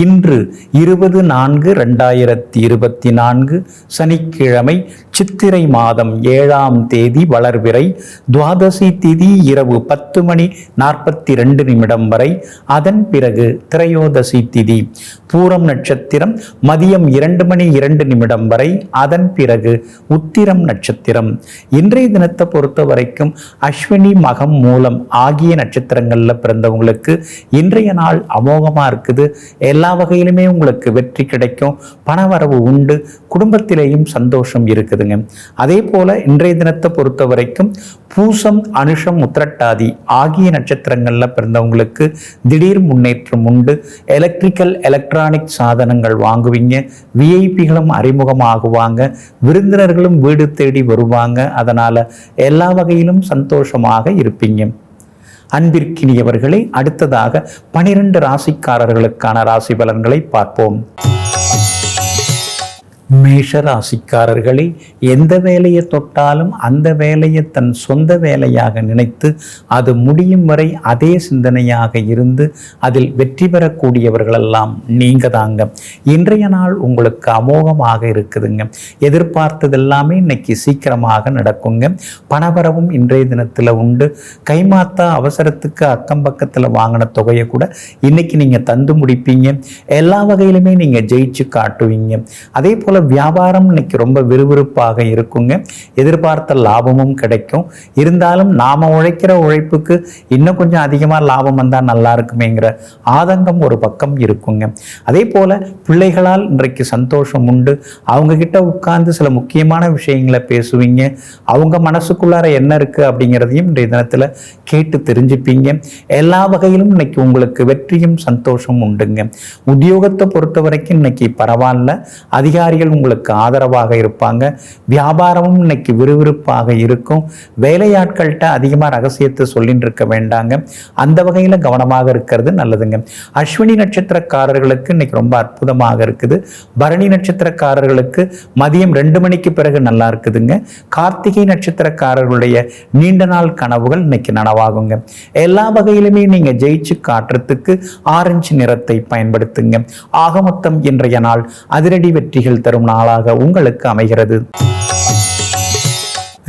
இன்று இருபது நான்கு ரெண்டாயிரத்தி இருபத்தி நான்கு சனிக்கிழமை சித்திரை மாதம் ஏழாம் தேதி வளர்விறை துவாதசி திதி இரவு பத்து மணி நாற்பத்தி ரெண்டு நிமிடம் வரை. அதன் பிறகு திரையோதசி திதி பூரம் நட்சத்திரம் மதியம் இரண்டு மணி இரண்டு நிமிடம் வரை. அதன் பிறகு உத்திரம் நட்சத்திரம். இன்றைய தினத்தை பொறுத்த வரைக்கும் அஸ்வினி மகம் மூலம் ஆகிய நட்சத்திரங்களில் பிறந்தவங்களுக்கு இன்றைய நாள் அமோகமாக இருக்குது. எல்லா எல்லா வகையிலுமே உங்களுக்கு வெற்றி கிடைக்கும் பணவரவு உண்டு குடும்பத்திலேயும் சந்தோஷம் இருக்குதுங்க. அதே போல இன்றைய தினத்தை பொறுத்த வரைக்கும் பூசம் அனுஷம் உத்திரட்டாதி ஆகிய நட்சத்திரங்களில் பிறந்தவங்களுக்கு திடீர் முன்னேற்றம் உண்டு. எலக்ட்ரிக்கல் எலக்ட்ரானிக் சாதனங்கள் வாங்குவீங்க. விஐபிகளும் அறிமுகமாகுவாங்க. விருந்தினர்களும் வீடு தேடி வருவாங்க. அதனால் எல்லா வகையிலும் சந்தோஷமாக இருப்பீங்க. அன்பிற்கினியவர்களே அடுத்ததாக பனிரெண்டு ராசிக்காரர்களுக்கான ராசி பலன்களை பார்ப்போம். மேஷ ராசிக்காரர்களே எந்த வேலையை தொட்டாலும் அந்த வேலையை தன் சொந்த வேலையாக நினைத்து அது முடியும் வரை அதே சிந்தனையாக இருந்து அதில் வெற்றி பெறக்கூடியவர்களெல்லாம் நீங்க தாங்க இன்றைய நாள் உங்களுக்கு அமோகமாக இருக்குதுங்க. எதிர்பார்த்தது எல்லாமே இன்னைக்கு சீக்கிரமாக நடக்குங்க. பணவரவும் இன்றைய தினத்தில் உண்டு. கைமாத்தா அவசரத்துக்கு அக்கம் பக்கத்தில் வாங்கின தொகையை கூட இன்னைக்கு நீங்கள் தந்து முடிப்பீங்க. எல்லா வகையிலுமே நீங்கள் ஜெயிச்சு காட்டுவீங்க. அதே போல் வியாபாரம் இன்னைக்கு ரொம்ப விறுவிறுப்பாக இருக்குங்க. எதிர்பார்த்த லாபமும் கிடைக்கும். இருந்தாலும் நாம உழைக்கிற உழைப்புக்கு இன்னும் கொஞ்சம் அதிகமாக லாபம் வந்தால் நல்லா இருக்குமேங்கிற ஆதங்கம் ஒரு பக்கம் இருக்குங்க. அதே போல் பிள்ளைகளால் இன்றைக்கு சந்தோஷம் உண்டு. அவங்க கிட்ட உட்கார்ந்து சில முக்கியமான விஷயங்களை பேசுவீங்க. அவங்க மனசுக்குள்ளார என்ன இருக்கு அப்படிங்கிறதையும் இன்றைய தினத்தில் கேட்டு தெரிஞ்சுப்பீங்க. எல்லா வகையிலும் இன்னைக்கு உங்களுக்கு வெற்றியும் சந்தோஷம் உண்டுங்க. உத்தியோகத்தை பொறுத்த வரைக்கும் இன்னைக்கு பரவாயில்ல. அதிகாரிகள் உங்களுக்கு ஆதரவாக இருப்பாங்க. வியாபாரமும் இன்னைக்கு விறுவிறுப்பாக இருக்கும். வேலையாட்கள்கிட்ட அதிகமாக ரகசியத்தை சொல்லிட்டு இருக்க வேண்டாங்க. அந்த வகையில் கவனமாக இருக்கிறது நல்லதுங்க. அஸ்வினி நட்சத்திரக்காரர்களுக்கு இன்னைக்கு ரொம்ப அற்புதமாக இருக்குது. பரணி நட்சத்திரக்காரர்களுக்கு மதியம் ரெண்டு மணிக்கு பிறகு நல்லா இருக்குதுங்க. கார்த்திகை நட்சத்திரக்காரர்களுடைய நீண்ட நாள் கனவுகள் இன்னைக்கு நனவாகுங்க. எல்லா வகையிலுமே நீங்கள் ஜெயிச்சு காட்டுறதுக்கு ஆரஞ்சு நிறத்தை பயன்படுத்துங்க. ஆக மொத்தம் இன்றைய நாள் அதிரடி வெற்றிகள் தரும். நாளாக உங்களுக்கு அமைகிறது.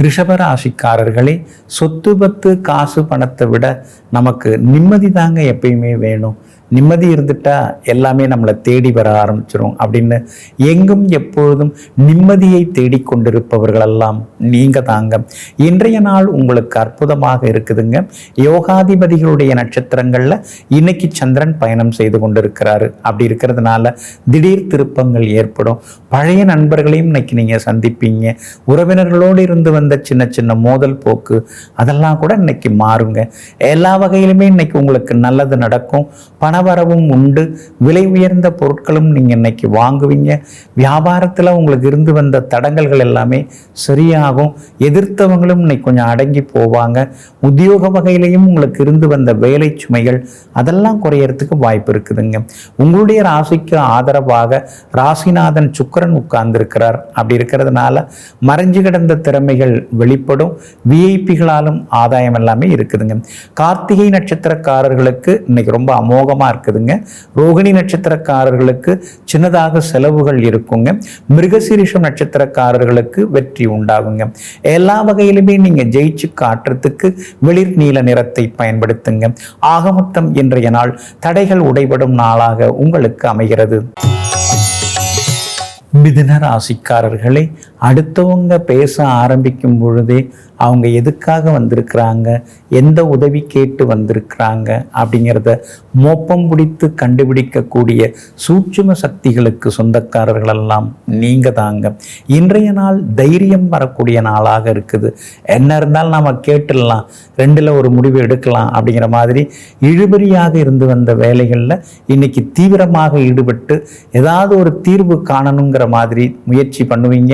ரிஷபராசிக்காரர்களே சொத்து பத்து காசு பணத்தை விட நமக்கு நிம்மதி தாங்க எப்பயுமே வேணும். நிம்மதி இருந்துட்டா எல்லாமே நம்மளை தேடி வர ஆரம்பிச்சிடும் அப்படின்னு எங்கும் எப்பொழுதும் நிம்மதியை தேடிக்கொண்டிருப்பவர்களெல்லாம் நீங்க தாங்க. இன்றைய நாள் உங்களுக்கு அற்புதமாக இருக்குதுங்க. யோகாதிபதிகளுடைய நட்சத்திரங்கள்ல இன்னைக்கு சந்திரன் பயணம் செய்து கொண்டிருக்கிறாரு. அப்படி இருக்கிறதுனால திடீர் திருப்பங்கள் ஏற்படும். பழைய நண்பர்களையும் இன்னைக்கு நீங்க சந்திப்பீங்க. உறவினர்களோடு இருந்து வந்த சின்ன சின்ன மோதல் போக்கு அதெல்லாம் கூட இன்னைக்கு மாறுங்க. எல்லா வகையிலுமே இன்னைக்கு உங்களுக்கு நல்லது நடக்கும். பணவரவும் உண்டு. விலை உயர்ந்த பொருட்களும் நீங்கள் இன்னைக்கு வாங்குவீங்க. வியாபாரத்தில் உங்களுக்கு இருந்து வந்த தடங்கல்கள் எல்லாமே சரியாகும். எதிர்த்தவங்களும் இன்னைக்கு கொஞ்சம் அடங்கி போவாங்க. உத்தியோக வகையிலையும் உங்களுக்கு இருந்து வந்த வேலை சுமைகள் அதெல்லாம் குறையறதுக்கு வாய்ப்பு இருக்குதுங்க. உங்களுடைய ராசிக்கு ஆதரவாக ராசிநாதன் சுக்கிரன் உட்கார்ந்திருக்கிறார். அப்படி இருக்கிறதுனால மறைஞ்சு கிடந்த திறமைகள் வெளிப்படும். விஐபிகளாலும் ஆதாயம் எல்லாமே இருக்குதுங்க. கார்த்திகை நட்சத்திரக்காரர்களுக்கு இன்னைக்கு ரொம்ப அமோகமாக இருக்குதுங்க. ரோகிணி நட்சத்திரக்காரர்களுக்கு சின்னதாக செலவுகள் இருக்குங்க. மிருகசீரிஷம் நட்சத்திரக்காரர்களுக்கு வெற்றி உண்டாகுங்க. எல்லா வகையிலுமே நீங்க ஜெயிச்சு காட்டுறதுக்கு வெளிர் நீல நிறத்தை பயன்படுத்துங்க. ஆகமொத்தம் இன்றைய நாள் தடைகள் உடைபடும் நாளாக உங்களுக்கு அமைகிறது. மிதுன ராசிக்காரர்களே அடுத்தவங்க பேச ஆரம்பிக்கும் பொழுதே அவங்க எதுக்காக வந்திருக்கிறாங்க? எந்த உதவி கேட்டு வந்திருக்கிறாங்க? அப்படிங்கிறத மோப்பம் பிடித்து கண்டுபிடிக்கக்கூடிய சூட்சும சக்திகளுக்கு சொந்தக்காரர்களெல்லாம் நீங்கள் தாங்க. இன்றைய நாள் தைரியம் வரக்கூடிய நாளாக இருக்குது. என்ன இருந்தாலும் நாம் கேட்டுடலாம். ரெண்டில் ஒரு முடிவு எடுக்கலாம் அப்படிங்கிற மாதிரி இழுபறியாக இருந்து வந்த வேலைகளில் இன்னைக்கு தீவிரமாக ஈடுபட்டு ஏதாவது ஒரு தீர்வு காணணுங்கிற மாதிரி முயற்சி பண்ணுவீங்க.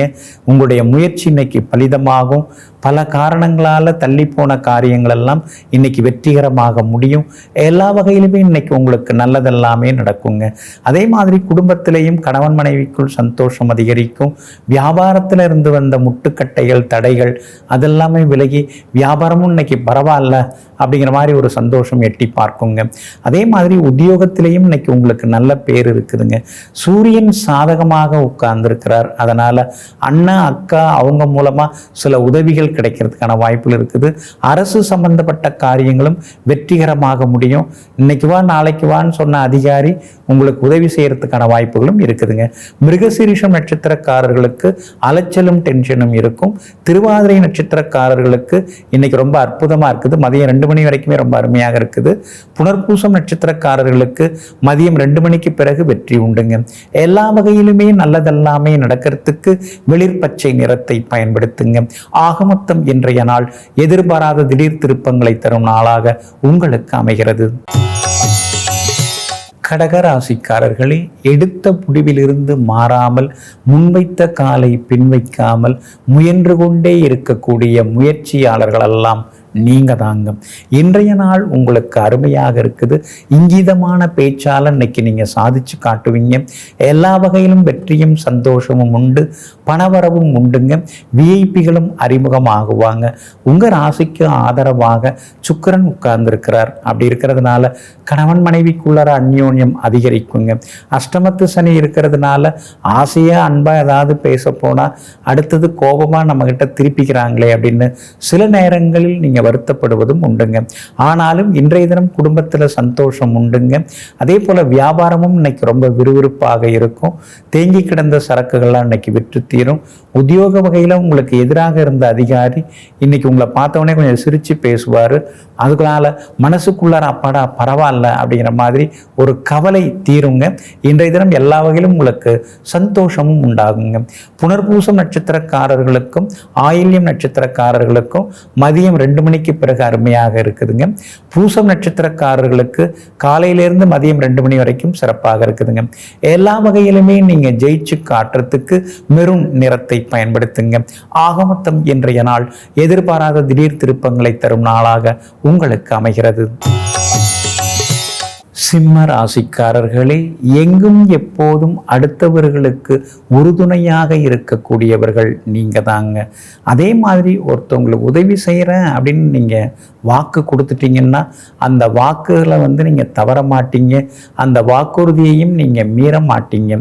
உங்களுடைய முயற்சி இன்னைக்கு பலிதமாகும். பல காரணங்களால் தள்ளி போன காரியங்கள் எல்லாம் இன்னைக்கு வெற்றிகரமாக முடியும். எல்லா வகையிலுமே இன்னைக்கு உங்களுக்கு நல்லதெல்லாமே நடக்குங்க. அதே மாதிரி குடும்பத்திலையும் கணவன் மனைவிக்குள் சந்தோஷம் அதிகரிக்கும். வியாபாரத்தில் இருந்து வந்த முட்டுக்கட்டைகள் தடைகள் அதெல்லாமே விலகி வியாபாரமும் இன்னைக்கு பரவாயில்ல. அப்படிங்கிற மாதிரி ஒரு சந்தோஷம் எட்டி பார்க்குங்க. அதே மாதிரி உத்தியோகத்திலையும் இன்னைக்கு உங்களுக்கு நல்ல பேர் இருக்குதுங்க. சூரியன் சாதகமாக உட்கார்ந்துருக்கிறார். அதனால் அண்ணா அக்கா அவங்க மூலமாக சில உதவிகள் கிடைக்கிறதுக்கான வாய்ப்புகள் இருக்குது. அரசு சம்பந்தப்பட்ட காரியங்களும் வெற்றிகரமாக முடியும். இன்னைக்கு வா நாளைக்கு வான்னு சொன்ன அதிகாரி உங்களுக்கு உதவி செய்கிறதுக்கான வாய்ப்புகளும் இருக்குதுங்க. மிருகசீரிஷம் நட்சத்திரக்காரர்களுக்கு அலைச்சலும் டென்ஷனும் இருக்கும். திருவாதிரை நட்சத்திரக்காரர்களுக்கு இன்னைக்கு ரொம்ப அற்புதமாக இருக்குது. மதியம் ரெண்டு மணி வரைக்குமே ரொம்ப அருமையாக இருக்குது. புனர்பூசம் நட்சத்திரக்காரர்களுக்கு மதியம் ரெண்டு மணிக்கு பிறகு வெற்றி உண்டுங்க. எல்லா வகையிலுமே நல்லதெல்லாமே நடக்கிறதுக்கு வெளிர் பச்சை நிறத்தை பயன்படுத்துங்க. ஆகமொத்தம் இன்றைய நாள் எதிர்பாராத திடீர் திருப்பங்களை தரும் நாளாக உங்களுக்கு அமைகிறது. கடகராசிக்காரர்களே எடுத்த முடிவிலிருந்து மாறாமல் முன்வைத்த காலை பின்வைக்காமல் முயன்று கொண்டே இருக்கக்கூடிய முயற்சியாளர்களெல்லாம் நீங்க தாங்க இன்றைய நாள் உங்களுக்கு அருமையாக இருக்குது. இங்கீதமான பேச்சால் இன்னைக்கு நீங்க சாதிச்சு காட்டுவீங்க. எல்லா வகையிலும் வெற்றியும் சந்தோஷமும் உண்டு. பணவரவும் உண்டுங்க. விஐபிகளும் அறிமுகமாகுவாங்க. உங்க ராசிக்கு ஆதரவாக சுக்கரன் உட்கார்ந்திருக்கிறார். அப்படி இருக்கிறதுனால கணவன் மனைவிக்குள்ளார அந்யோன்யம் அதிகரிக்குங்க. அஷ்டமத்து சனி இருக்கிறதுனால ஆசையா அன்பா ஏதாவது பேச போனா அடுத்தது கோபமா நம்ம கிட்ட திருப்பிக்கிறாங்களே அப்படின்னு சில நேரங்களில் நீங்கள் வருத்தப்படுவதும் உண்டுங்க. ஆனாலும் இன்றைய தினம் குடும்பத்தில் சந்தோஷம் உண்டுங்க. அதே போல் வியாபாரமும் இன்னைக்கு ரொம்ப விறுவிறுப்பாக இருக்கும். தேங்கி கிடந்த சரக்குகள்லாம் இன்னைக்கு விற்று தீரும். உத்தியோக வகையில் உங்களுக்கு எதிராக இருந்த அதிகாரி இன்னைக்கு உங்களை பார்த்தவொடனே கொஞ்சம் சிரித்து பேசுவார். அதுக்குனால மனசுக்குள்ளார அப்பாடா பரவாயில்ல அப்படிங்கிற மாதிரி ஒரு கவலை தீருங்க. இன்றைய தினம் எல்லா வகையிலும் உங்களுக்கு சந்தோஷமும் உண்டாகுங்க. புனர்பூசம் நட்சத்திரக்காரர்களுக்கும் ஆயில்யம் நட்சத்திரக்காரர்களுக்கும் மதியம் ரெண்டு மணிக்கு பிறகு அருமையாக இருக்குதுங்க. பூசம் நட்சத்திரக்காரர்களுக்கு காலையிலேருந்து மதியம் ரெண்டு மணி வரைக்கும் சிறப்பாக இருக்குதுங்க. எல்லா வகையிலுமே நீங்க ஜெயிச்சு காட்டுறதுக்கு மெருண் நிறத்தை பயன்படுத்துங்க. ஆகமத்தம் இன்றைய நாள் எதிர்பாராத திடீர் திருப்பங்களை தரும் நாளாக உங்களுக்கு அமைகிறது. சிம்ம ராசிக்காரர்களே எங்கும் எப்போதும் அடுத்தவர்களுக்கு உறுதுணையாக இருக்கக்கூடியவர்கள் நீங்க தாங்க அதே மாதிரி ஒருத்தவங்களுக்கு உதவி செய்கிறேன் அப்படின்னு நீங்கள் வாக்கு கொடுத்துட்டீங்கன்னா அந்த வாக்குகளை வந்து நீங்கள் தவற மாட்டீங்க. அந்த வாக்குறுதியையும் நீங்கள் மீற மாட்டீங்க.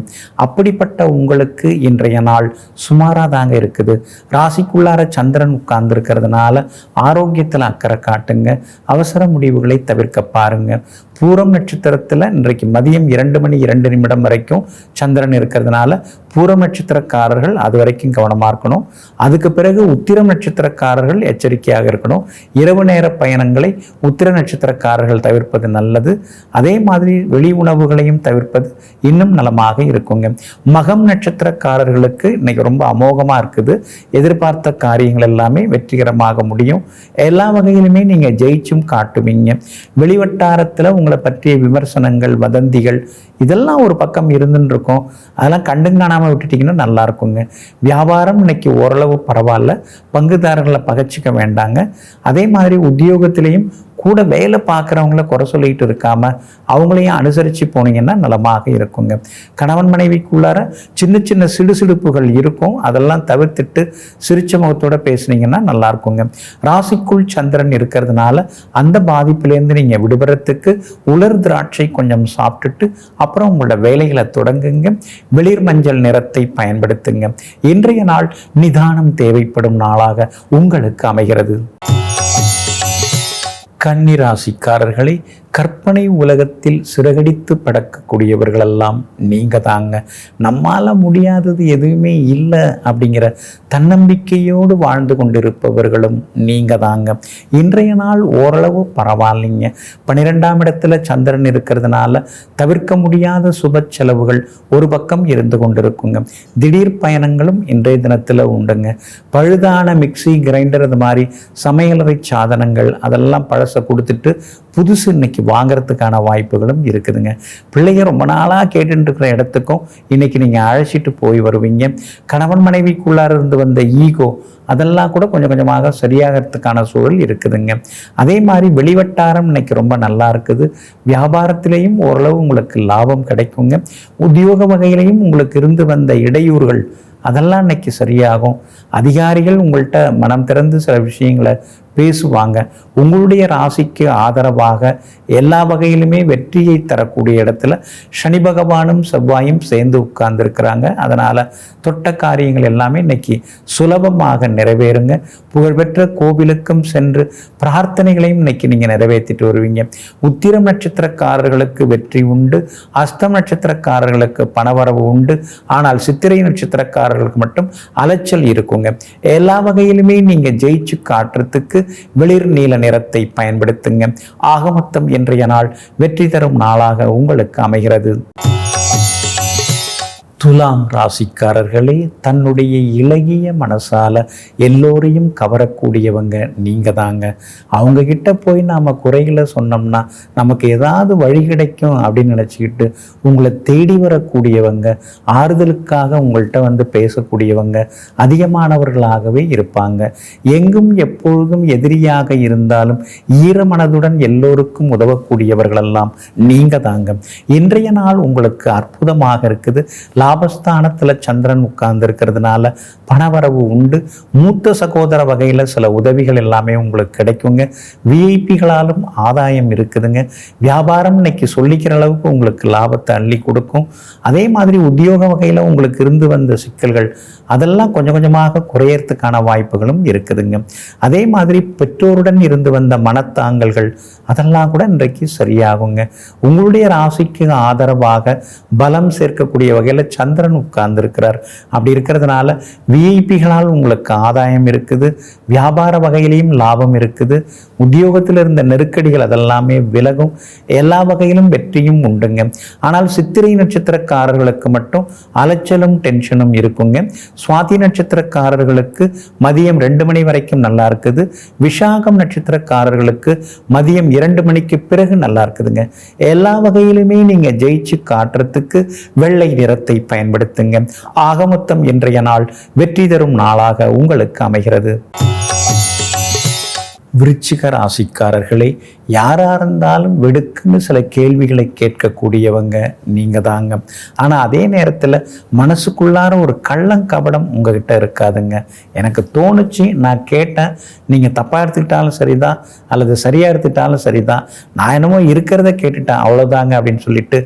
அப்படிப்பட்ட உங்களுக்கு இன்றைய நாள் சுமாராக தாங்க இருக்குது. ராசிக்குள்ளார சந்திரன் உட்கார்ந்துருக்கிறதுனால ஆரோக்கியத்தில் அக்கறை காட்டுங்க. அவசர முடிவுகளை தவிர்க்க பாருங்க. பூரம் நட்சத்திரத்தில் இன்றைக்கு மதியம் இரண்டு மணி இரண்டு நிமிடம் வரைக்கும் சந்திரன் இருக்கிறதுனால பூரம் நட்சத்திரக்காரர்கள் அது வரைக்கும் கவனமாக இருக்கணும். அதுக்கு பிறகு உத்திரம் நட்சத்திரக்காரர்கள் எச்சரிக்கையாக இருக்கணும். இரவு நேர பயணங்களை உத்திர நட்சத்திரக்காரர்கள் தவிர்ப்பது நல்லது. அதே மாதிரி வெளி உணவுகளையும் தவிர்ப்பது இன்னும் நலமாக இருக்குங்க. மகம் நட்சத்திரக்காரர்களுக்கு இன்னைக்கு ரொம்ப அமோகமாக இருக்குது. எதிர்பார்த்த காரியங்கள் எல்லாமே வெற்றிகரமாக முடியும். எல்லா வகையிலுமே நீங்கள் ஜெயிச்சும் காட்டுவீங்க. வெளிவட்டாரத்தில் உங்களை பற்றிய விமர்சனங்கள் வதந்திகள் இதெல்லாம் ஒரு பக்கம் இருந்துன்னு இருக்கும். அதெல்லாம் கண்டும் காணாமல் விட்டுட்டிங்கன்னா நல்லா இருக்குங்க. வியாபாரம் இன்னைக்கு ஓரளவு பரவாயில்ல. பங்குதாரர்களை பகச்சிக்க வேண்டாங்க. அதே மாதிரி உத்தியோகத்திலையும் கூட வேலை பார்க்குறவங்கள குறை சொல்லிட்டு இருக்காம அவங்களையும் அனுசரித்து போனீங்கன்னா நலமாக இருக்குங்க. கணவன் மனைவிக்குள்ளார சின்ன சின்ன சிடுசிடுப்புகள் இருக்கும். அதெல்லாம் தவிர்த்துட்டு சிரிச்ச முகத்தோடு பேசுனீங்கன்னா நல்லா இருக்குங்க ராசிக்குள் சந்திரன் இருக்கிறதுனால அந்த பாதிப்புலேருந்து நீங்கள் விடுபடுறதுக்கு உலர் திராட்சை கொஞ்சம் சாப்பிட்டுட்டு அப்புறம் உங்களோட வேலைகளை தொடங்குங்க. வெளிர் மஞ்சள் நிறத்தை பயன்படுத்துங்க. இன்றைய நாள் நிதானம் தேவைப்படும் நாளாக உங்களுக்கு அமைகிறது. கன்னிராசிக்காரர்களை கற்பனை உலகத்தில் சிறகடித்து படக்கக்கூடியவர்களெல்லாம் நீங்கள் தாங்க நம்மால் முடியாதது எதுவுமே இல்லை அப்படிங்கிற தன்னம்பிக்கையோடு வாழ்ந்து கொண்டிருப்பவர்களும் நீங்கள் தாங்க இன்றைய நாள் ஓரளவு பரவாயில்லைங்க. பன்னிரெண்டாம் இடத்துல சந்திரன் இருக்கிறதுனால தவிர்க்க முடியாத சுப செலவுகள் ஒரு பக்கம் இருந்து கொண்டிருக்குங்க. திடீர் பயணங்களும் இன்றைய தினத்தில் உண்டுங்க. பழுதான மிக்சி கிரைண்டர் அது மாதிரி சமையலறை சாதனங்கள் அதெல்லாம் பழச கொடுத்துட்டு புதுசு இன்னைக்கு வாங்குறதுக்கான வாய்ப்புகளும் இருக்குதுங்க. பிள்ளைங்க ரொம்ப நாளாக கேட்டுருக்கிற இடத்துக்கும் இன்னைக்கு நீங்கள் அழைச்சிட்டு போய் வருவீங்க. கணவன் மனைவிக்குள்ளார இருந்து வந்த ஈகோ அதெல்லாம் கூட கொஞ்சம் கொஞ்சமாக சரியாகிறதுக்கான சூழல் இருக்குதுங்க. அதே மாதிரி வெளிவட்டாரம் இன்னைக்கு ரொம்ப நல்லா இருக்குது. வியாபாரத்திலையும் ஓரளவு உங்களுக்கு லாபம் கிடைக்குங்க. உத்தியோக வகையிலையும் உங்களுக்கு இருந்து வந்த இடையூறுகள் அதெல்லாம் இன்னைக்கு சரியாகும். அதிகாரிகள் உங்கள்கிட்ட மனம் திறந்து சில விஷயங்களை பேசுவாங்க. உங்களுடைய ராசிக்கு ஆதரவாக எல்லா வகையிலுமே வெற்றியை தரக்கூடிய இடத்துல சனி பகவானும் செவ்வாயும் சேர்ந்து உட்கார்ந்துருக்கிறாங்க. அதனால் தொட்ட காரியங்கள் எல்லாமே இன்னைக்கு சுலபமாக நிறைவேறுங்க. புகழ்பெற்ற கோவிலுக்கும் சென்று பிரார்த்தனைகளையும் இன்னைக்கு நீங்கள் நிறைவேற்றிட்டு வருவீங்க. உத்திரம் நட்சத்திரக்காரர்களுக்கு வெற்றி உண்டு. அஸ்தம் நட்சத்திரக்காரர்களுக்கு பணவரவு உண்டு. ஆனால் சித்திரை நட்சத்திரக்காரர்களுக்கு மட்டும் அலைச்சல் இருக்குங்க. எல்லா வகையிலுமே நீங்கள் ஜெயிச்சு காட்டுறதுக்கு வெளிர் நீல நிறத்தை பயன்படுத்துங்க. ஆகமொத்தம் இன்றைய நாள் வெற்றி தரும் நாளாக உங்களுக்கு அமைகிறது. துலாம் ராசிக்காரர்களே தன்னுடைய இலகிய மனசால எல்லோரையும் கவரக்கூடியவங்க நீங்க தாங்க அவங்க கிட்ட போய் நாம குறைகளை சொன்னோம்னா நமக்கு ஏதாவது வழி கிடைக்கும் அப்படின்னு நினச்சிக்கிட்டு உங்களை தேடி வரக்கூடியவங்க ஆறுதலுக்காக உங்கள்கிட்ட வந்து பேசக்கூடியவங்க அதிகமானவர்களாகவே இருப்பாங்க. எங்கும் எப்பொழுதும் எதிரியாக இருந்தாலும் ஈரமனதுடன் எல்லோருக்கும் உதவக்கூடியவர்களெல்லாம் நீங்க தாங்க இன்றைய நாள் உங்களுக்கு அற்புதமாக இருக்குது. லாபஸ்தானத்தில் சந்திரன் உட்கார்ந்து இருக்கிறதுனால பணவரவு உண்டு. மூத்த சகோதர வகையில் சில உதவிகள் எல்லாமே உங்களுக்கு கிடைக்குங்க. விஐபிகளாலும் ஆதாயம் இருக்குதுங்க. வியாபாரம் இன்னைக்கு சொல்லிக்கிற அளவுக்கு உங்களுக்கு லாபத்தை அள்ளி கொடுக்கும். அதே மாதிரி உத்தியோக வகையில் உங்களுக்கு இருந்து வந்த சிக்கல்கள் அதெல்லாம் கொஞ்சம் கொஞ்சமாக குறையறதுக்கான வாய்ப்புகளும் இருக்குதுங்க. அதே மாதிரி பெற்றோருடன் இருந்து வந்த மனத்தாங்கல்கள் அதெல்லாம் கூட இன்றைக்கு சரியாகுங்க. உங்களுடைய ராசிக்கு ஆதரவாக பலம் சேர்க்கக்கூடிய வகையில் சந்திரன் உட்கார்ந்துருக்கிறார். அப்படி இருக்கிறதுனால விஐபிகளால் உங்களுக்கு ஆதாயம் இருக்குது. வியாபார வகையிலையும் லாபம் இருக்குது. உத்தியோகத்தில் இருந்த நெருக்கடிகள் அதெல்லாமே விலகும். எல்லா வகையிலும் வெற்றியும் உண்டுங்க. ஆனால் சித்திரை நட்சத்திரக்காரர்களுக்கு மட்டும் அலைச்சலும் டென்ஷனும் இருக்குங்க. சுவாதி நட்சத்திரக்காரர்களுக்கு மதியம் ரெண்டு மணி வரைக்கும் நல்லா இருக்குது. விஷாகம் நட்சத்திரக்காரர்களுக்கு மதியம் இரண்டு மணிக்கு பிறகு நல்லா இருக்குதுங்க. எல்லா வகையிலுமே நீங்கள் ஜெயிச்சு காட்டுறதுக்கு வெள்ளை நிறத்தை பயன்படுத்துங்க. ஆகமொத்தம் இன்றைய நாள் வெற்றி தரும் நாளாக உங்களுக்கு அமைகிறது. விருச்சிக ராசிக்காரர்களே யாராக இருந்தாலும் வெடுக்குன்னு சில கேள்விகளை கேட்கக்கூடியவங்க நீங்கள் தாங்க. ஆனால் அதே நேரத்தில் மனசுக்குள்ளார ஒரு கள்ளங்கபடம் உங்ககிட்ட இருக்காதுங்க. எனக்கு தோணுச்சு நான் கேட்டேன் நீங்கள் தப்பாக எடுத்துக்கிட்டாலும் சரிதான் அல்லது சரியாக எடுத்துக்கிட்டாலும் சரிதான் நான் என்னமோ இருக்கிறத கேட்டுட்டேன் அவ்வளோதாங்க அப்படின்னு சொல்லிட்டு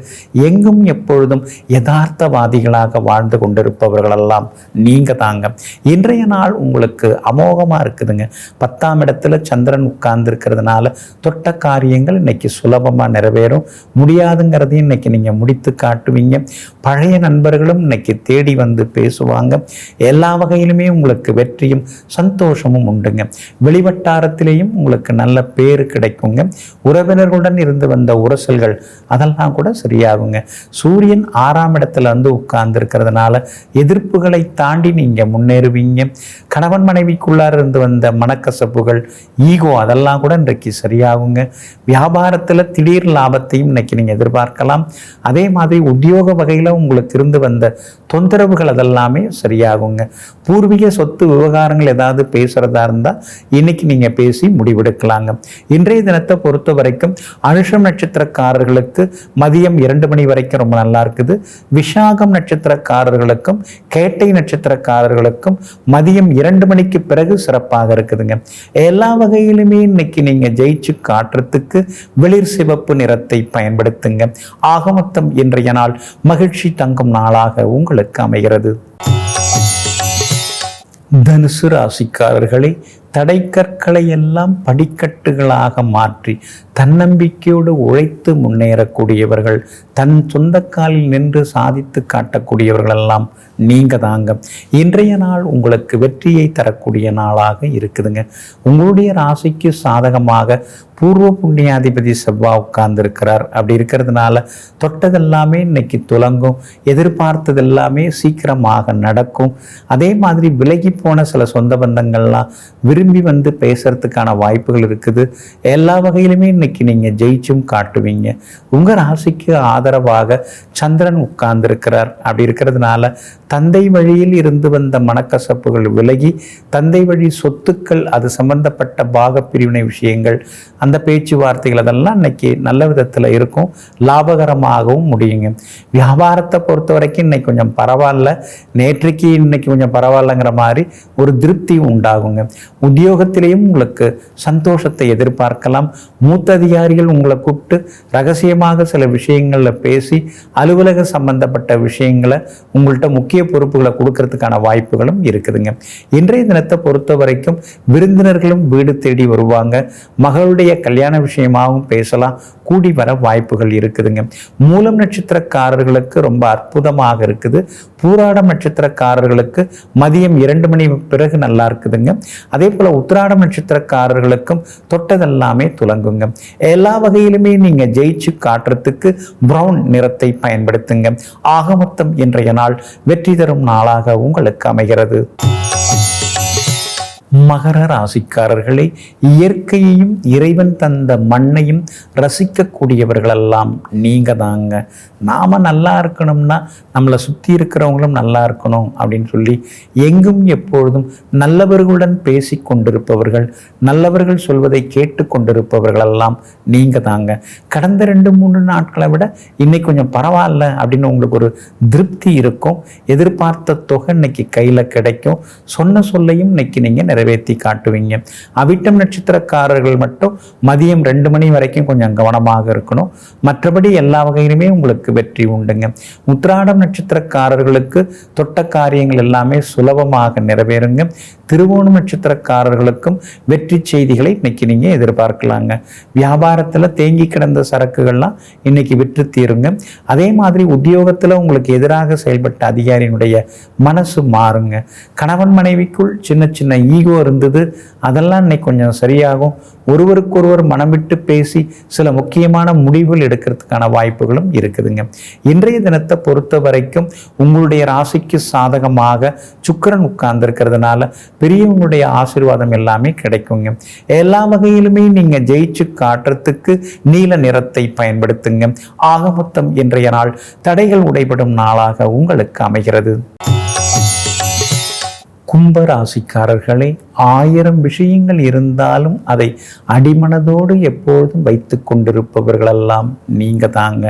எங்கும் எப்பொழுதும் யதார்த்தவாதிகளாக வாழ்ந்து கொண்டிருப்பவர்களெல்லாம் நீங்கள் தாங்க. இன்றைய நாள் உங்களுக்கு அமோகமாக இருக்குதுங்க. பத்தாம் இடத்துல சந்திரன் உட்கார்ந்து இருக்கிறதுனால தொட்ட காரியங்கள் இன்னைக்கு சுலபமாக நிறைவேறும். முடியாதுங்கிறதையும் இன்னைக்கு நீங்கள் முடித்து காட்டுவீங்க. பழைய நண்பர்களும் இன்னைக்கு தேடி வந்து பேசுவாங்க. எல்லா வகையிலுமே உங்களுக்கு வெற்றியும் சந்தோஷமும் உண்டுங்க. வெளிவட்டாரத்திலேயும் உங்களுக்கு நல்ல பேர் கிடைக்குங்க. உறவினர்களுடன் இருந்து வந்த உரசல்கள் அதெல்லாம் கூட சரியாகுங்க. சூரியன் ஆறாம் இடத்துல வந்து உட்கார்ந்து இருக்கிறதுனால எதிர்ப்புகளை தாண்டி நீங்கள் முன்னேறுவீங்க. கணவன் மனைவிக்குள்ளார் இருந்து வந்த மனக்கசப்புகள் ஈகோ அதெல்லாம் கூட இன்றைக்கு சரியாகுங்க. வியாபாரத்தில் திடீர் லாபத்தையும் இன்னைக்கு நீங்கள் எதிர்பார்க்கலாம். அதே மாதிரி உத்தியோக வகையில் உங்களுக்கு இருந்து வந்த தொந்தரவுகள் அதெல்லாமே சரியாகுங்க. பூர்வீக சொத்து விவகாரங்கள் ஏதாவது பேசுகிறதா இருந்தால் இன்னைக்கு நீங்கள் பேசி முடிவெடுக்கலாங்க. இன்றைய தினத்தை பொறுத்த வரைக்கும் அனுஷம் நட்சத்திரக்காரர்களுக்கு மதியம் இரண்டு மணி வரைக்கும் ரொம்ப நல்லா இருக்குது. விஷாகம் நட்சத்திரக்காரர்களுக்கும் கேட்டை நட்சத்திரக்காரர்களுக்கும் மதியம் இரண்டு மணிக்கு பிறகு சிறப்பாக இருக்குதுங்க. எல்லா வகை வகையிலுமே இன்னைக்கு நீங்க ஜெயிச்சு காட்டுறதுக்கு வெளிர் சிவப்பு நிறத்தை பயன்படுத்துங்க. ஆகமத்தம் இன்றைய நாள் மகிழ்ச்சி தங்கும் நாளாக உங்களுக்கு அமைகிறது. தனுசு ராசிக்காரர்களே தடைக்கற்களை எல்லாம் படிக்கட்டுகளாக மாற்றி தன்னம்பிக்கையோடு உழைத்து முன்னேறக்கூடியவர்கள் தன் சொந்த காலில் நின்று சாதித்து காட்டக்கூடியவர்களெல்லாம் நீங்க தாங்க. இன்றைய நாள் உங்களுக்கு வெற்றியை தரக்கூடிய நாளாக இருக்குதுங்க. உங்களுடைய ராசிக்கு சாதகமாக பூர்வ புண்ணியாதிபதி செவ்வா உட்கார்ந்துருக்கிறார். அப்படி இருக்கிறதுனால தொட்டதெல்லாமே இன்னைக்கு துலங்கும். எதிர்பார்த்தது எல்லாமே சீக்கிரமாக நடக்கும். அதே மாதிரி விலகி போன சில சொந்த பந்தங்கள்லாம் விரு திரும்பி வந்து பேசுறதுக்கான வாய்ப்புகள் இருக்குது. எல்லா வகையிலுமே இன்னைக்கு நீங்கள் ஜெயிச்சும் காட்டுவீங்க. உங்கள் ராசிக்கு ஆதரவாக சந்திரன் உட்கார்ந்திருக்கிறார். அப்படி இருக்கிறதுனால தந்தை வழியில் இருந்து வந்த மனக்கசப்புகள் விலகி தந்தை வழி சொத்துக்கள் அது சம்பந்தப்பட்ட பாக பிரிவினை விஷயங்கள் அந்த பேச்சுவார்த்தைகள் அதெல்லாம் இன்னைக்கு நல்ல விதத்தில் இருக்கும். லாபகரமாகவும் முடியுங்க. வியாபாரத்தை பொறுத்த வரைக்கும் இன்னைக்கு கொஞ்சம் பரவாயில்ல. நேற்றைக்கு இன்னைக்கு கொஞ்சம் பரவாயில்லங்கிற மாதிரி ஒரு திருப்தி உண்டாகுங்க. உத்தியோகத்திலேயும் உங்களுக்கு சந்தோஷத்தை எதிர்பார்க்கலாம். மூத்த அதிகாரிகள் உங்களை கூப்பிட்டு ரகசியமாக சில விஷயங்களில் பேசி அலுவலக சம்பந்தப்பட்ட விஷயங்களை உங்கள்கிட்ட முக்கிய பொறுப்புகளை கொடுக்கறதுக்கான வாய்ப்புகளும் இருக்குதுங்க. இன்றைய தினத்தை பொறுத்த வரைக்கும் விருந்தினர்களும் வீடு தேடி வருவாங்க. மகளுடைய கல்யாண விஷயமாகவும் பேசலாம். கூடி வர வாய்ப்புகள் இருக்குதுங்க. மூலம் நட்சத்திரக்காரர்களுக்கு ரொம்ப அற்புதமாக இருக்குது. பூராடம் நட்சத்திரக்காரர்களுக்கு மதியம் இரண்டு மணி பிறகு நல்லா இருக்குதுங்க. அதே போல் உத்திராடம் நட்சத்திரக்காரர்களுக்கும் தொட்டதெல்லாமே துலங்குங்க. எல்லா வகையிலுமே நீங்கள் ஜெயிச்சு காட்டுறதுக்கு ப்ரௌன் நிறத்தை பயன்படுத்துங்க. ஆகமொத்தம் இன்றைய நாள் வெற்றி தரும் நாளாக உங்களுக்கு அமைகிறது. மகர ராசிக்காரர்களே இயற்கையையும் இறைவன் தந்த மண்ணையும் ரசிக்கக்கூடியவர்களெல்லாம் நீங்க தாங்க நாம நல்லா இருக்கணும்னா நம்மளை சுற்றி இருக்கிறவங்களும் நல்லா இருக்கணும் அப்படின்னு சொல்லி எங்கும் எப்பொழுதும் நல்லவர்களுடன் பேசி கொண்டிருப்பவர்கள் நல்லவர்கள் சொல்வதை கேட்டு கொண்டிருப்பவர்களெல்லாம் நீங்க தாங்க கடந்த ரெண்டு மூணு நாட்களை விட இன்னைக்கு கொஞ்சம் பரவாயில்ல அப்படின்னு உங்களுக்கு ஒரு திருப்தி இருக்கும். எதிர்பார்த்த தொகை இன்னைக்கு கையில் கிடைக்கும். சொன்ன சொல்லையும் இன்னைக்கு நீங்கள் நிறைவேற்றி காட்டுவீங்க. அவிட்டம் நட்சத்திரக்காரர்கள் மட்டும் மதியம் ரெண்டு மணி வரைக்கும் கொஞ்சம் கவனமாக இருக்கணும். மற்றபடி எல்லா வகையிலுமே உங்களுக்கு வெற்றி உண்டுங்க. உத்திராடம் நட்சத்திரக்காரர்களுக்கு தொட்ட காரியங்கள் எல்லாமே சுலபமாக நிறைவேறுங்க. திருவோணம் நட்சத்திரக்காரர்களுக்கும் வெற்றி செய்திகளை இன்னைக்கு நீங்க எதிர்பார்க்கலாங்க. வியாபாரத்தில் தேங்கி கிடந்த சரக்குகள்லாம் இன்னைக்கு விற்று தீருங்க. அதே மாதிரி உத்தியோகத்தில் உங்களுக்கு எதிராக செயல்பட்ட அதிகாரியினுடைய மனசு மாறுங்க. கணவன் மனைவிக்குள் சின்ன சின்ன ஈகோ இருந்தது. அதெல்லாம் இன்னைக்கு கொஞ்சம் சரியாகும். ஒருவருக்கொருவர் மனம் விட்டு பேசி சில முக்கியமான முடிவுகள் எடுக்கிறதுக்கான வாய்ப்புகளும் இருக்குதுங்க. இன்றைய தினத்தை பொறுத்த வரைக்கும் உங்களுடைய ராசிக்கு சாதகமாக சுக்கிரன் உட்கார்ந்துருக்கிறதுனால பெரியவங்களுடைய ஆசீர்வாதம் எல்லாமே கிடைக்குங்க. எல்லா வகையிலுமே நீங்க ஜெயிச்சு காட்டுறதுக்கு நீல நிறத்தை பயன்படுத்துங்க. ஆக மொத்தம் இன்றைய நாள் தடைகள் உடைபடும் நாளாக உங்களுக்கு அமைகிறது. கும்ப ராசிக்காரர்களே ஆயிரம் விஷயங்கள் இருந்தாலும் அதை அடிமனதோடு எப்பொழுதும் வைத்து கொண்டிருப்பவர்களெல்லாம் நீங்கள் தாங்க.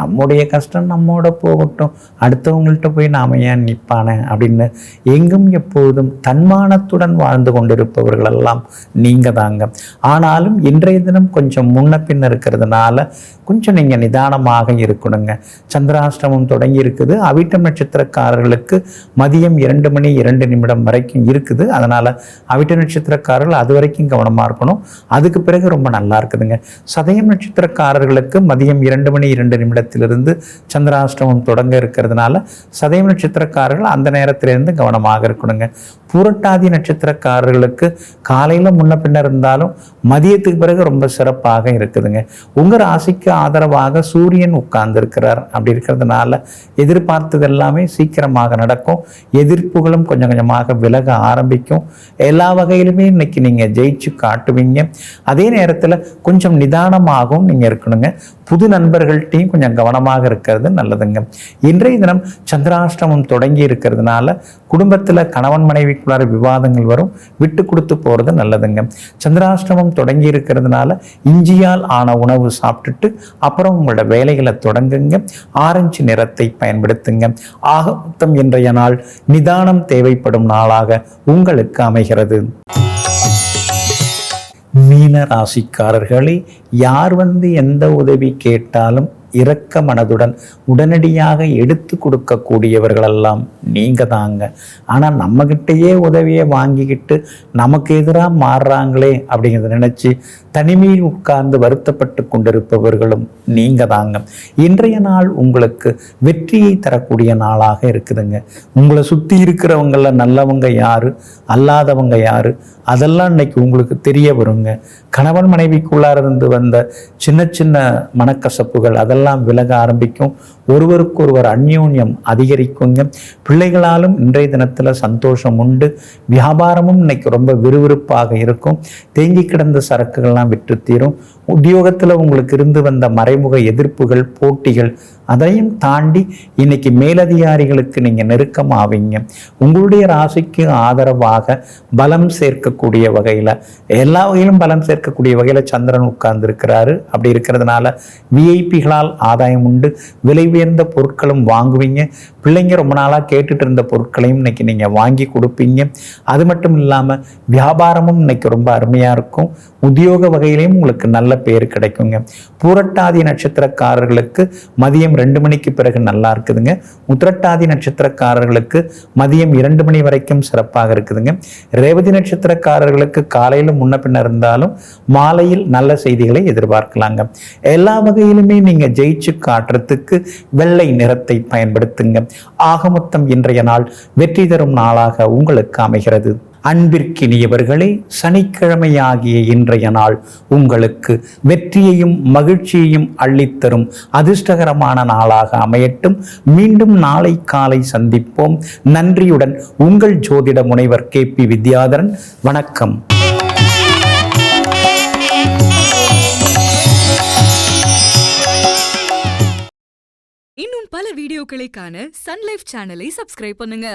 நம்முடைய கஷ்டம் நம்மோட போகட்டும். அடுத்தவங்கள்ட்ட போய் நாம ஏன் நிற்பானே அப்படின்னு எங்கும் எப்பொழுதும் தன்மானத்துடன் வாழ்ந்து கொண்டிருப்பவர்களெல்லாம் நீங்கள் தாங்க. ஆனாலும் இன்றைய தினம் கொஞ்சம் முன்ன பின்ன இருக்கிறதுனால கொஞ்சம் நீங்கள் நிதானமாக இருக்கணுங்க. சந்திராஷ்டமம் தொடங்கி இருக்குது. அவிட்டம் நட்சத்திரக்காரர்களுக்கு மதியம் இரண்டு மணி இரண்டு நிமிடம் வரைக்கும் இருக்குது. அதனால் அவிட்ட நட்சத்திரக்காரர்கள் அது வரைக்கும் கவனமாக இருக்கணும். அதுக்கு பிறகு ரொம்ப நல்லா இருக்குதுங்க. சதயம் நட்சத்திரக்காரர்களுக்கு மதியம் இரண்டு மணி இரண்டு நிமிடத்திலிருந்து சந்திராஷ்டமம் தொடங்க இருக்கிறதுனால சதயம் நட்சத்திரக்காரர்கள் அந்த நேரத்திலிருந்து கவனமாக இருக்கணுங்க. பூரட்டாதி நட்சத்திரக்காரர்களுக்கு காலையில் முன்ன பின்ன இருந்தாலும் மதியத்துக்கு பிறகு ரொம்ப சிறப்பாக இருக்குதுங்க. உங்கள் ராசிக்கு ஆதரவாக சூரியன் உட்கார்ந்து இருக்கிறார் அப்படி இருக்கிறதுனால எதிர்பார்த்தது எல்லாமே சீக்கிரமாக நடக்கும். எதிர்ப்புகளும் கொஞ்சம் கொஞ்சமாக விலக ஆரம்பிக்கும். எல்லா வகையிலுமே இன்னைக்கு நீங்கள் ஜெயிச்சு காட்டுவீங்க. அதே நேரத்தில் கொஞ்சம் நிதானமாகவும் நீங்கள் இருக்கணுங்க. புது நண்பர்கள்ட்டையும் கொஞ்சம் கவனமாக இருக்கிறது நல்லதுங்க. இன்றைய தினம் சந்திராஷ்டமம் தொடங்கி இருக்கிறதுனால குடும்பத்தில் கணவன் மனைவிக்குள்ளார விவாதங்கள் வரும். விட்டு கொடுத்து போகிறது நல்லதுங்க. சந்திராஷ்டமம் தொடங்கி இருக்கிறதுனால இஞ்சியால் ஆன உணவு சாப்பிட்டுட்டு அப்புறம் உங்களோட வேலைகளை தொடங்குங்க. ஆரஞ்சு நிறத்தை பயன்படுத்துங்க. ஆக மொத்தம் இன்றைய நாள் நிதானம் தேவைப்படும் நாளாக உங்களுக்கு அமைகிறது. மீன ராசிக்காரர்களே யார் வந்து எந்த உதவி கேட்டாலும் இரக்க மனதுடன் உடனடியாக எடுத்து கொடுக்கக்கூடியவர்களெல்லாம் நீங்கள் தாங்க ஆனால் நம்மகிட்டயே உதவியை வாங்கிக்கிட்டு நமக்கு எதிராக மாறுறாங்களே அப்படிங்கிறத நினச்சி தனிமையில் உட்கார்ந்து வருத்தப்பட்டு கொண்டிருப்பவர்களும் நீங்கள் தாங்க இன்றைய நாள் உங்களுக்கு வெற்றியை தரக்கூடிய நாளாக இருக்குதுங்க. உங்களை சுற்றி இருக்கிறவங்கள நல்லவங்க யார் அல்லாதவங்க யார் அதெல்லாம் இன்னைக்கு உங்களுக்கு தெரிய வருங்க. கணவன் மனைவிக்குள்ளார இருந்து வந்த சின்ன சின்ன மனக்கசப்புகள் அதெல்லாம் எல்லாம் விலக ஆரம்பிக்கும். ஒருவருக்கொருவர் அந்யோன்யம் அதிகரிக்குங்க பிள்ளைகளாலும் இன்றைய தினத்தில் சந்தோஷம் உண்டு. வியாபாரமும் இன்னைக்கு ரொம்ப விறுவிறுப்பாக இருக்கும். தேங்கி கிடந்த சரக்குகள்லாம் விற்று தீரும். உத்தியோகத்தில் உங்களுக்கு இருந்து வந்த மறைமுக எதிர்ப்புகள் போட்டிகள் அதையும் தாண்டி இன்னைக்கு மேலதிகாரிகளுக்கு நீங்கள் நெருக்கமாவீங்க. உங்களுடைய ராசிக்கு ஆதரவாக பலம் சேர்க்கக்கூடிய வகையில் எல்லா வகையிலும் பலம் சேர்க்கக்கூடிய வகையில் சந்திரன் உட்கார்ந்துருக்கிறாரு. அப்படி இருக்கிறதுனால விஐபிகளால் ஆதாயம் உண்டு. விலை உயர்ந்த பொருட்களும் வாங்குவீங்க. பிள்ளைங்க ரொம்ப நாளாக கேட்டுட்டு இருந்த பொருட்களையும் இன்னைக்கு நீங்கள் வாங்கி கொடுப்பீங்க. அது மட்டும் இல்லாமல் வியாபாரமும் இன்னைக்கு ரொம்ப அருமையாக இருக்கும். உத்தியோக வகையிலையும் உங்களுக்கு நல்ல பேர் கிடைக்குங்க. பூரட்டாதி நட்சத்திரக்காரர்களுக்கு மதியம் ரெண்டு மணிக்கு பிறகு நல்லா இருக்குதுங்க. உத்திரட்டாதி நட்சத்திரக்காரர்களுக்கு மதியம் இரண்டு மணி வரைக்கும் சிறப்பாக இருக்குதுங்க. ரேவதி நட்சத்திரக்காரர்களுக்கு காலையில் முன்ன பின்ன இருந்தாலும் மாலையில் நல்ல செய்திகளை எதிர்பார்க்கலாங்க. எல்லா வகையிலுமே நீங்க ஜெயிச்சு காட்டுறதுக்கு வெள்ளை நிறத்தை பயன்படுத்துங்க. ஆகமொத்தம் இன்றைய நாள் வெற்றி தரும் நாளாக உங்களுக்கு அமைகிறது. அன்பிற்கினியவர்களே சனிக்கிழமையாகிய இன்றைய நாள் உங்களுக்கு வெற்றியையும் மகிழ்ச்சியையும் அள்ளித்தரும் அதிர்ஷ்டகரமான நாளாக அமையட்டும். மீண்டும் நாளை காலை சந்திப்போம். நன்றியுடன் உங்கள் ஜோதிட முனைவர் கே பி வித்யாதரன். வணக்கம். இன்னும் பல வீடியோக்களை காண சன்லைஃப் சேனலை சப்ஸ்கிரைப் பண்ணுங்க.